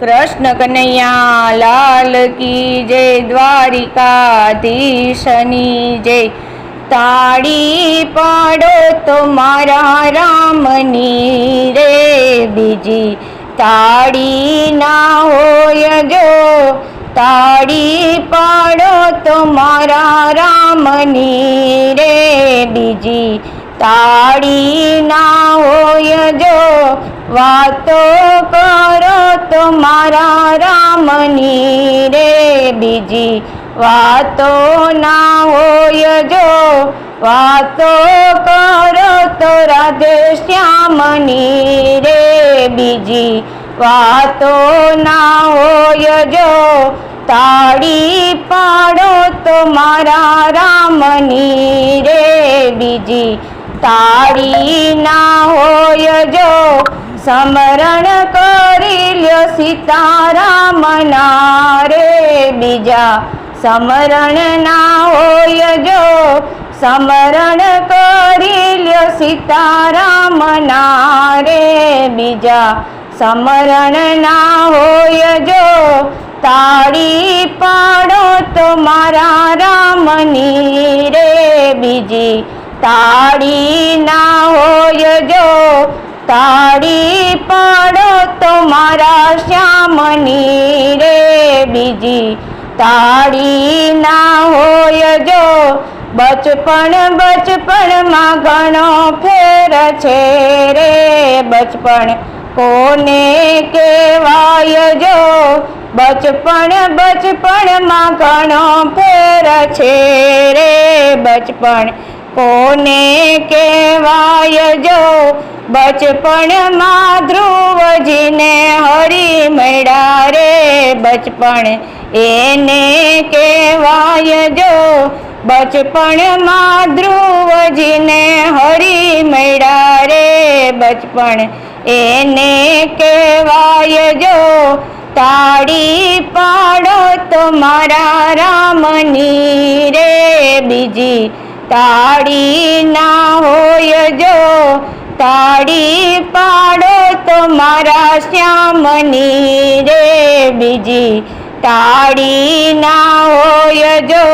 કૃષ્ણ કનૈયા લાલ કી જય દ્વારિકાધીશની જય. તાળી પાડો તો મારા રામની રે બીજી. તાળી ના હોય જો, તાળી પાડો તો મારા રામની રે બીજી. તાળી ના હોય જો, વાતો કરો મારા રામની રે, બીજી વાતો ના હોય જો. વાતો કરો તો રાધે શ્યામની રે, બીજી વાતો ના હોય જો. તાળી પાડો તો મારા રામની રે, બીજી તાળી ના હોય જો. સમરણ કરી લ્યો સીતારામના રે બીજા સમરણ ના હોય જો. સમરણ કરી લ્યો સીતારામના રે બીજા સમરણ ના હોય જો. તાળી પાડો તો મારા રામની રે. બીજી તાળી ના હોય જો. તાળી પાડો તો મારા શ્યામની રે બીજી તાળી ના હોય જો બચપણ બચપણમાં ઘણો ફેર છે રે બચપણ કોને કહેવાય જો બચપણ બચપણમાં ઘણો ફેર છે રે બચપણ કોને કહેવાય જો બચપણમાં ધ્રુવજીને હરી મળ્યા રે બચપણ? એને કહેવાય જો બચપણમાં ધ્રુવજીને હરી મળ્યા રે બચપણ? એને કહેવાય જો તાળી પાડો તો મારા રામની રે બીજી તાળી ના હોય જો, તાળી પાડો તો મારા શ્યામની રે બીજી તાળી ના હોય જો.